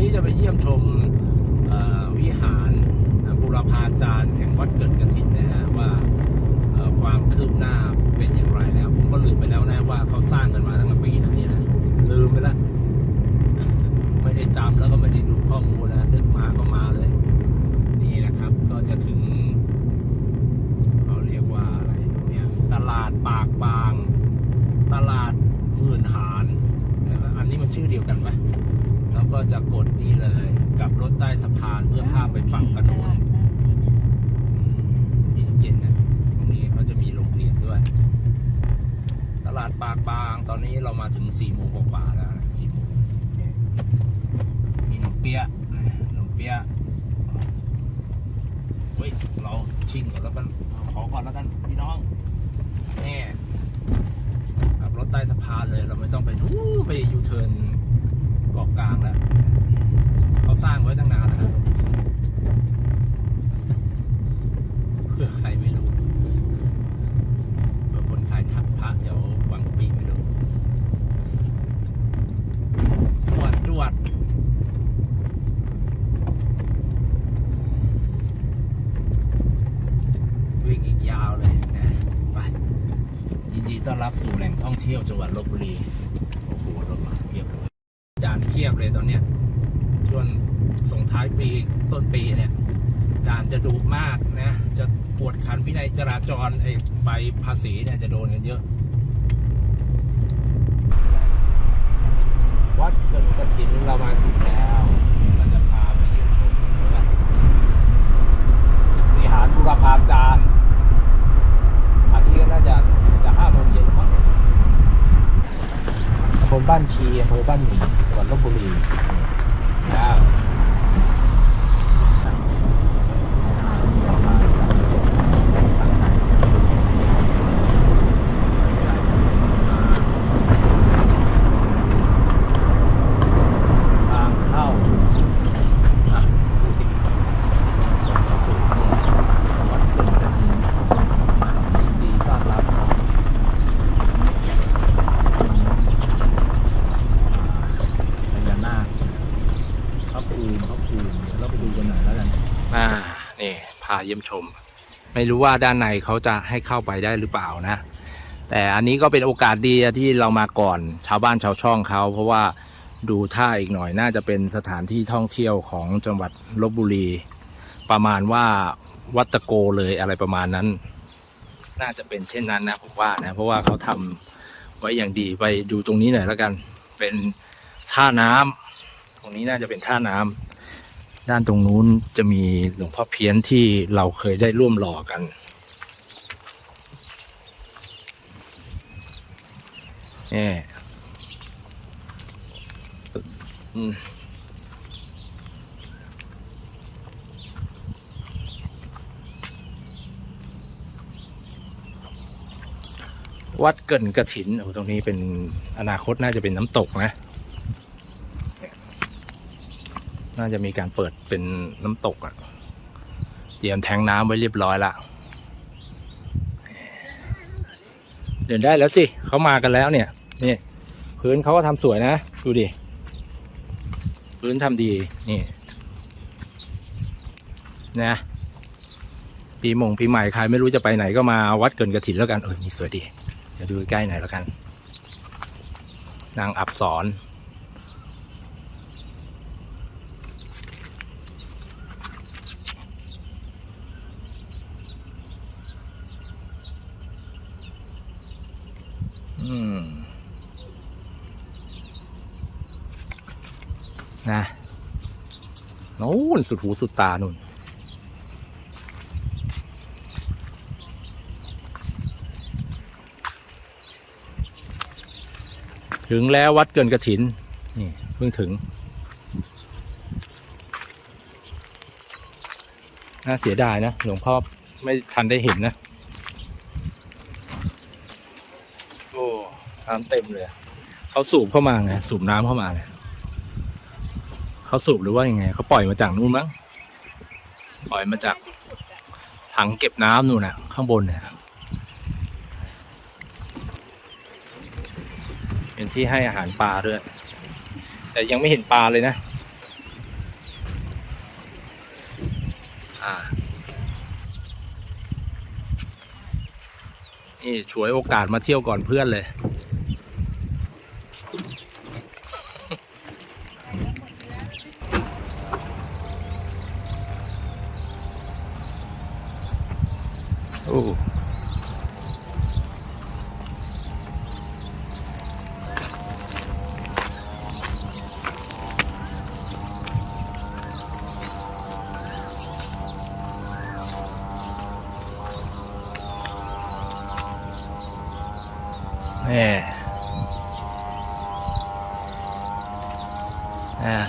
นี้จะไปเยี่ยมชมวิหารบูรพาจารย์แห่งวัดเกิดกฐินนะฮะว่าความคืบหน้าเป็นอย่างไรแล้ว ผมก็ลืมไปแล้วนะว่าเขาสร้างกันมาตั้งแต่ปีไหนนะลืมไปแล้วไม่ได้จำแล้วก็ไม่ได้ดูข้อมูลนะนึกมาก็มาเลย นี่นะครับ ก็จะถึงเขาเรียกว่าอะไรตรงเนี้ยตลาดปากบาง ตลาดหมื่นหารอันนี้มันชื่อเดียวกันไหมแล้วก็จะกดนี่เลยกลับรถใต้สะพานเพื่อข้ามไปฝั่งกระโดนนี่ทุกเย็นนะตรงนี้เขาจะมีโรงเรียนด้วย ตลาดปากบางตอนนี้เรามาถึงสี่โมงกว่าๆแล้วสี่โมงมีหนมเปี๊ยะหนมเปี๊ยะเฮ้ยเราชิ่งก่อนแล้วกันเอาขอก่อนแล้วกันพี่น้องแน่ขับรถใต้สะพานเลยเราไม่ต้องไปนู้นไปยูเทิร์นเกาะกลางแล้วเขาสร้างไว้ตั้งนานแล้ว เพื่อใครไม่รู้เพื่อคนขายทักพระแถววังปีไม่รู้จวดจวดวิ่งอีกยาวเลยนะไปยินดีต้อนรับสู่แหล่งท่องเที่ยวจังหวัดลบบุรีโอ้โหรถมาเพียบเลยจานเพียบเลยตอนเนี้ยช่วงส่งท้ายปีต้นปีเนี่ย ด่านจะดุมากนะ จะกวดขันพินัยจราจรไอ้ใบภาษีเนี่ยจะโดนกันเยอะ วัดเกิดกระถินเรามาถึงแล้วเราจะพาไปเยี่ยมชมนะวิหารบุรพาจารย์อันนี้ก็น่าจะจะห้าโมงเย็นมั้งอำเภอบ้านชีอำเภอบ้านหมี่จังหวัดลบบุรีแล้วทางเข้าอะดูสิสู่วัดเกิดกระถิ่น ดีต้อนรับพญานาคพระภูมิพระภูมิเดี๋ยวเราไปดูกันหน่อยแล้วกัน อ่า นี่ พา เยี่ยมชม ไม่รู้ว่าด้านในเขาจะให้เข้าไปได้หรือเปล่านะ แต่อันนี้ก็เป็นโอกาสดีที่เรามาก่อนชาวบ้านชาวช่องเขา เพราะว่าดูท่าอีกหน่อยน่าจะเป็นสถานที่ท่องเที่ยวของจังหวัดลบบุรี ประมาณว่าวัดตะโกเลยอะไรประมาณนั้น น่าจะเป็นเช่นนั้นนะผมว่านะเพราะว่าเขาทำไว้อย่างดีไปดูตรงนี้หน่อยแล้วกัน เป็นท่าน้ำตรงนี้น่าจะเป็นท่าน้ำ ด้านตรงนู้นจะมีหลวงพ่อเพี้ยนที่เราเคยได้ร่วมหล่อกัน นี่วัดเกินกระถินโอ้ตรงนี้เป็นอนาคตน่าจะเป็นน้ำตกนะเนี่ย น่าจะมีการเปิดเป็นน้ำตกอะ่ะ เตรียมแทงน้ำไว้เรียบร้อยละเดินได้แล้วสิเขามากันแล้วเนี่ยนี่พื้นเขาก็ทำสวยนะ ดูดิ พื้นทำดี นี่นะปีมงปีใหม่ใครไม่รู้จะไปไหนก็มาวัดเกินกระถินแล้วกัน เออนี่สวยดี เดี๋ยวดูใกล้หน่อยแล้วกัน นางอับสอืม นะโน้นสุดหูสุดตานุ่นถึงแล้ววัดเกินกระถิน นี่ เพิ่งถึงน่าเสียดายนะ หลวงพ่อไม่ทันได้เห็นนะ โอ้น้ำเต็มเลย เขาสูบเข้ามาไง สูบน้ำเข้ามาเนี่ย เขาสูบหรือว่ายังไงเขาปล่อยมาจากนู่นมั้งปล่อยมาจากถังเก็บน้ำนู่นนะข้างบนเนี่ยเป็นที่ให้อาหารปลาด้วย แต่ยังไม่เห็นปลาเลยนะ อ่านี่ฉวยโอกาสมาเที่ยวก่อนเพื่อนเลย แม่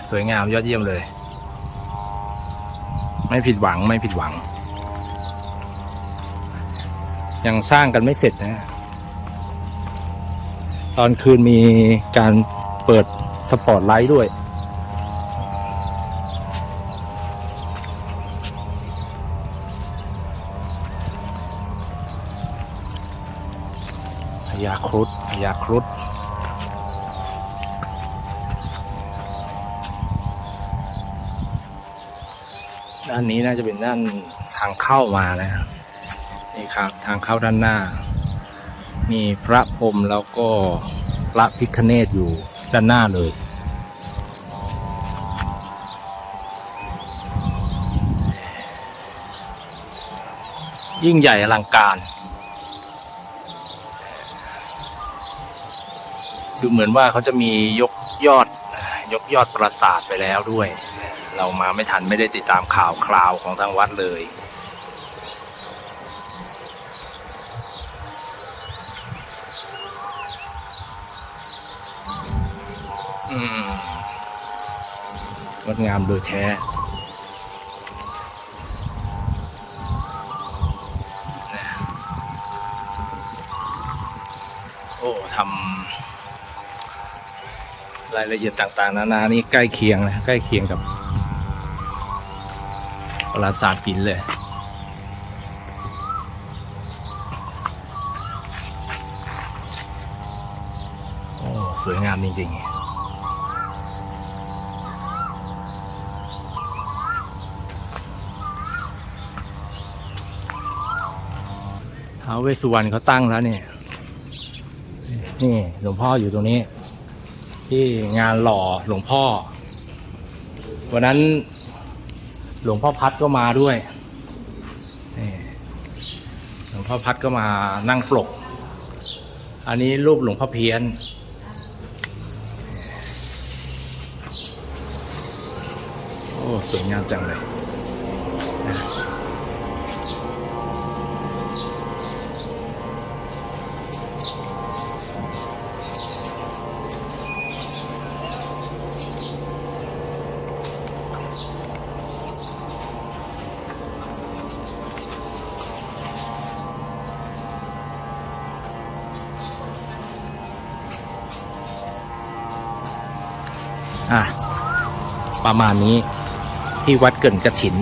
สวยงามยอดเยี่ยมเลย ไม่ผิดหวังไม่ผิดหวัง ยังสร้างกันไม่เสร็จนะ ตอนคืนมีการเปิดสปอร์ตไลท์ด้วย ครุฑพญาครุฑด้านนี้น่าจะเป็นด้านทางเข้ามานะนี่ครับ ทางเข้าด้านหน้า มีพระพรหมแล้วก็พระพิคเนตอยู่ด้านหน้าเลยยิ่งใหญ่อลังการ ดูเหมือนว่าเขาจะมียกยอดยกยอดปราสาทไปแล้วด้วย เรามาไม่ทันไม่ได้ติดตามข่าวคราวของทางวัดเลย อืมงดงามโดยแท้โอ้ทำ รายละเอียดต่างๆ นานานี่ใกล้เคียงนะใกล้เคียงกับปราสาทหินเลยโอ้สวยงามจริงๆท้าวเวสสุวรรณเขาตั้งแล้วเนี่ยนี่หลวงพ่ออยู่ตรงนี้ ที่งานหล่อหลวงพ่อ วันนั้นหลวงพ่อพัดก็มาด้วยหลวงพ่อพัดก็มานั่งปลก อันนี้รูปหลวงพ่อเพี้ยนโอ้ สวยงามจังเลย อะประมาณนี้ที่วัดเกินกระถิน